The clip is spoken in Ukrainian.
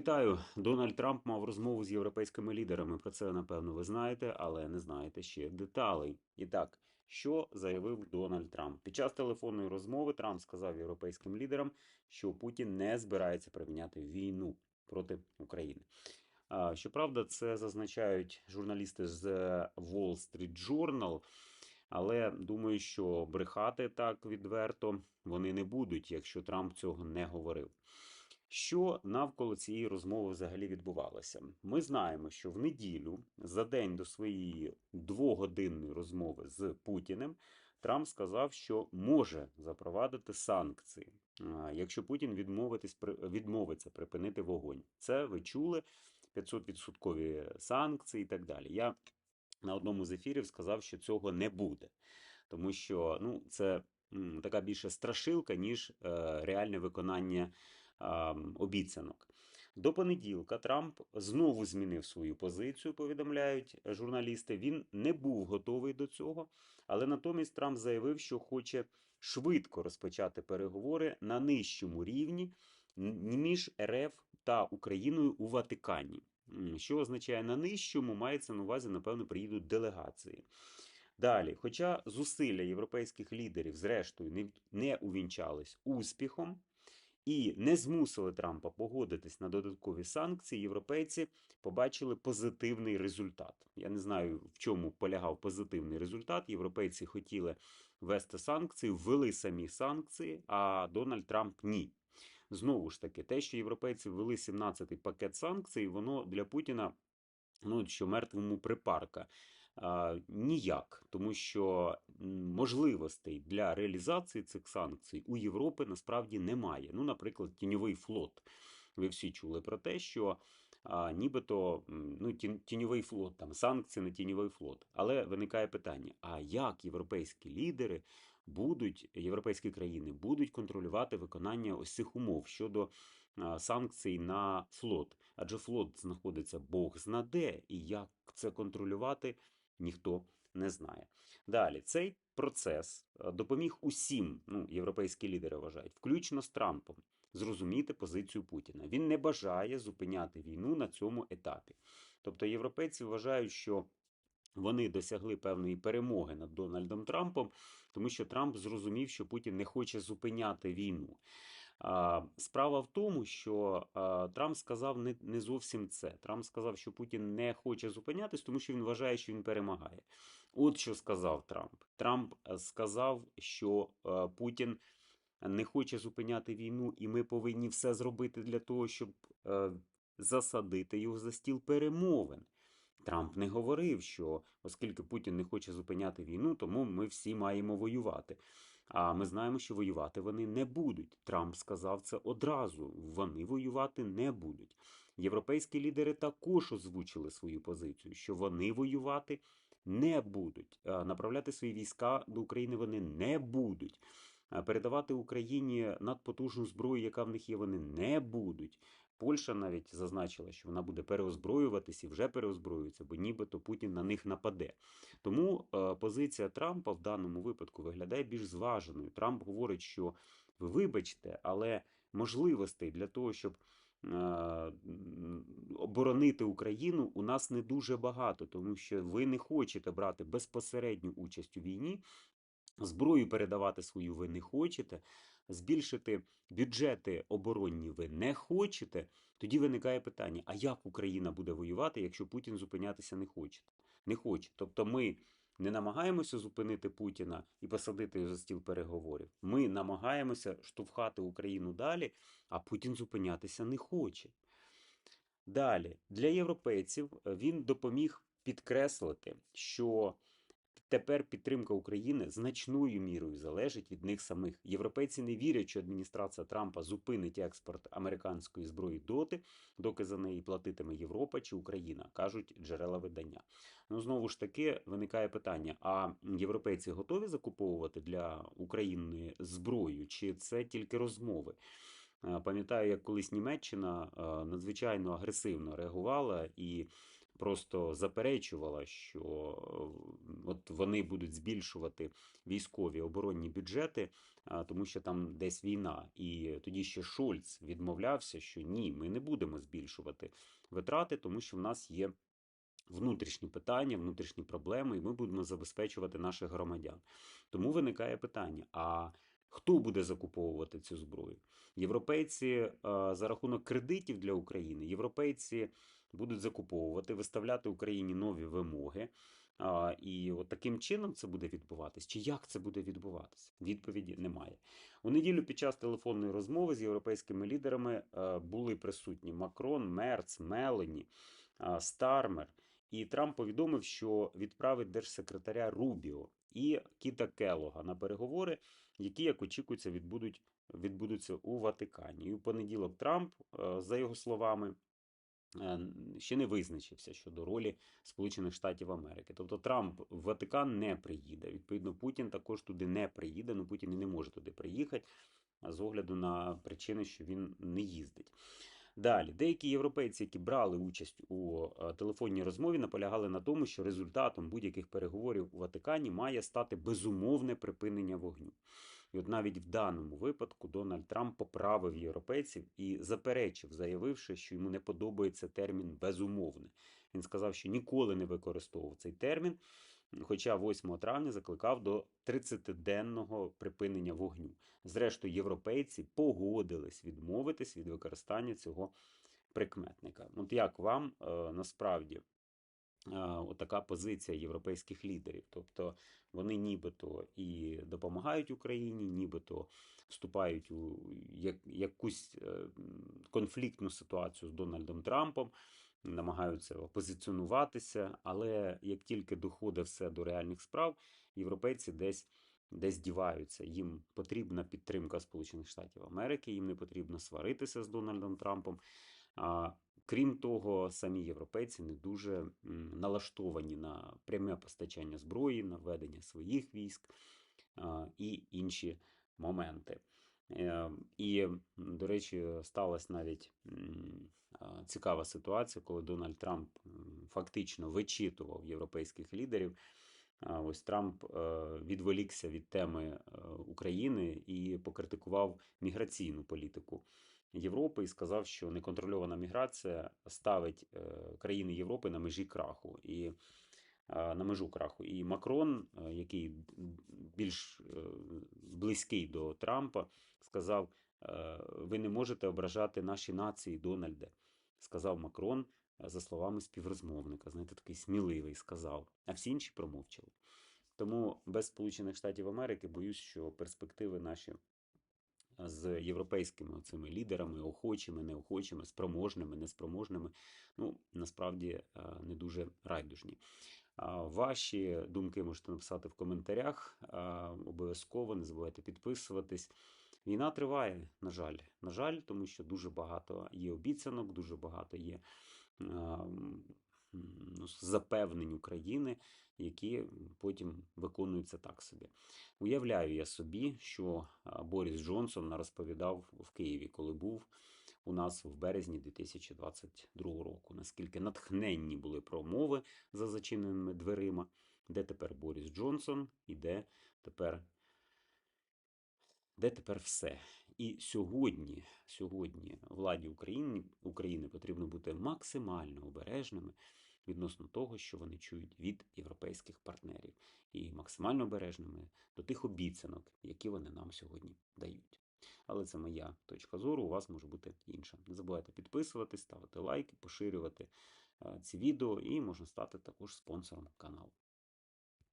Вітаю! Дональд Трамп мав розмову з європейськими лідерами. Про це напевно ви знаєте, але не знаєте ще деталей. І так, що заявив Дональд Трамп під час телефонної розмови? Трамп сказав європейським лідерам, що Путін не збирається приміняти війну проти України. Щоправда, це зазначають журналісти з Wall Street Journal, але думаю, що брехати так відверто вони не будуть, якщо Трамп цього не говорив. Що навколо цієї розмови взагалі відбувалося? Ми знаємо, що в неділю, за день до своєї двогодинної розмови з Путіним, Трамп сказав, що може запровадити санкції, якщо Путін відмовиться припинити вогонь. Це ви чули 500% санкції і так далі. Я на одному з ефірів сказав, що цього не буде, тому що ну, це така більше страшилка, ніж е, реальне виконання обіцянок. До понеділка Трамп знову змінив свою позицію, повідомляють журналісти. Він не був готовий до цього, але натомість Трамп заявив, що хоче швидко розпочати переговори на нижчому рівні між РФ та Україною у Ватикані. Що означає на нижчому, мається на увазі, напевно, приїдуть делегації. Далі, хоча зусилля європейських лідерів, зрештою, не увінчались успіхом і не змусили Трампа погодитись на додаткові санкції, європейці побачили позитивний результат. Я не знаю, в чому полягав позитивний результат. Європейці хотіли ввести санкції, ввели самі санкції, а Дональд Трамп ні. Знову ж таки, те, що європейці ввели 17-й пакет санкцій, воно для Путіна ну, що мертвому припарка. Ніяк, тому що можливостей для реалізації цих санкцій у Європи насправді немає. Ну, наприклад, тіньовий флот. Ви всі чули про те, що а, нібито ну, тін- тіньовий флот, там санкції на тіньовий флот. Але виникає питання: а як європейські лідери будуть, європейські країни будуть контролювати виконання ось цих умов щодо а, санкцій на флот? Адже флот знаходиться Бог знаде, і як це контролювати, ніхто не знає. Далі, цей процес е, допоміг усім, ну, європейські лідери вважають, включно з Трампом, зрозуміти позицію Путіна. Він не бажає зупиняти війну на цьому етапі. Тобто європейці вважають, що вони досягли певної перемоги над Дональдом Трампом, тому що Трамп зрозумів, що Путін не хоче зупиняти війну. Справа в тому, що Трамп сказав не, не зовсім це. Трамп сказав, що Путін не хоче зупинятись, тому що він вважає, що він перемагає. От що сказав Трамп. Трамп е, сказав, що е, Путін не хоче зупиняти війну, і ми повинні все зробити для того, щоб е, засадити його за стіл перемовин. Трамп не говорив, що оскільки Путін не хоче зупиняти війну, тому ми всі маємо воювати. А ми знаємо, що воювати вони не будуть. Трамп сказав це одразу. Вони воювати не будуть. Європейські лідери також озвучили свою позицію, що вони воювати не будуть. Направляти свої війська до України вони не будуть. Передавати Україні надпотужну зброю, яка в них є, вони не будуть. Польща навіть зазначила, що вона буде переозброюватись і вже переозброюється, бо нібито Путін на них нападе. Тому е, позиція Трампа в даному випадку виглядає більш зваженою. Трамп говорить, що ви вибачте, але можливостей для того, щоб е, оборонити Україну, у нас не дуже багато, тому що ви не хочете брати безпосередню участь у війні. Зброю передавати свою ви не хочете, збільшити бюджети оборонні ви не хочете. Тоді виникає питання: а як Україна буде воювати, якщо Путін зупинятися не хоче? Не хоче. Тобто ми не намагаємося зупинити Путіна і посадити його за стіл переговорів. Ми намагаємося штовхати Україну далі, а Путін зупинятися не хоче. Далі, для європейців е, він допоміг підкреслити, що тепер підтримка України значною мірою залежить від них самих. Європейці не вірять, що адміністрація Трампа зупинить експорт американської зброї доти, доки за неї платитиме Європа чи Україна, кажуть джерела видання. Ну знову ж таки виникає питання: а європейці готові закуповувати для України зброю, чи це тільки розмови? Е, Пам'ятаю, як колись Німеччина е, надзвичайно агресивно реагувала і просто заперечувала, що от вони будуть збільшувати військові оборонні бюджети, тому що там десь війна. І тоді ще Шольц відмовлявся, що ні, ми не будемо збільшувати витрати, тому що в нас є внутрішні питання, внутрішні проблеми, і ми будемо забезпечувати наших громадян. Тому виникає питання: а хто буде закуповувати цю зброю? Європейці за рахунок кредитів для України, європейці будуть закуповувати, виставляти Україні нові вимоги. А, І от таким чином це буде відбуватись. Чи як це буде відбуватися? Відповіді немає. У неділю під час телефонної розмови з європейськими лідерами е, були присутні Макрон, Мерц, Мелені, Стармер. І Трамп повідомив, що відправить держсекретаря Рубіо і Кіта Келога на переговори, які, як очікується, відбудуть, відбудуться у Ватикані. І у понеділок Трамп, е, за його словами, ще не визначився щодо ролі Сполучених Штатів Америки. Тобто Трамп в Ватикан не приїде. Відповідно, Путін також туди не приїде. Ну Путін і не може туди приїхати з огляду на причини, що він не їздить. Далі, деякі європейці, які брали участь у е, телефонній розмові, наполягали на тому, що результатом будь-яких переговорів у Ватикані має стати безумовне припинення вогню. І от навіть в даному випадку Дональд Трамп поправив європейців і заперечив, заявивши, що йому не подобається термін безумовне. Він сказав, що ніколи не використовував цей термін, хоча 8 травня закликав до 30-денного припинення вогню. Зрештою, європейці погодились відмовитись від використання цього прикметника. От як вам е, насправді отака позиція європейських лідерів? Тобто вони нібито і допомагають Україні, нібито вступають у якусь е, конфліктну ситуацію з Дональдом Трампом. Намагаються опозиціонуватися, але як тільки доходить все до реальних справ, європейці десь десь діваються. Їм потрібна підтримка Сполучених Штатів Америки, їм не потрібно сваритися з Дональдом Трампом. Крім того, самі європейці не дуже налаштовані на пряме постачання зброї, на ведення своїх військ і інші моменти. Е, і, до речі, сталася навіть цікава ситуація, коли Дональд Трамп фактично вичитував європейських лідерів. Ось Трамп е, відволікся від теми е, України і покритикував міграційну політику Європи і сказав, що неконтрольована міграція ставить е, країни Європи на межі краху і на межу краху. І Макрон, який більш близький до Трампа, сказав: ви не можете ображати наші нації, Дональде, сказав Макрон за словами співрозмовника. Знаєте, такий сміливий сказав, а всі інші промовчали. Тому без Сполучених Штатів Америки боюсь, що перспективи наші з європейськими цими лідерами, охочими, неохочими, спроможними, неспроможними, ну насправді не дуже райдужні. Ваші думки можете написати в коментарях. Обов'язково не забувайте підписуватись. Війна триває, на жаль. На жаль, тому що дуже багато є обіцянок, дуже багато є ну, запевнень України, які потім виконуються так собі. Уявляю я собі, що Борис Джонсон розповідав в Києві, коли був у нас в березні 2022 року. Наскільки натхненні були промови за зачиненими дверима, де тепер Борис Джонсон і де тепер. Де тепер все? І сьогодні, сьогодні владі України України потрібно бути максимально обережними відносно того, що вони чують від європейських партнерів, і максимально обережними до тих обіцянок, які вони нам сьогодні дають. Але це моя точка зору. У вас може бути інша. Не забувайте підписуватись, ставити лайки, поширювати ці відео, і можна стати також спонсором каналу.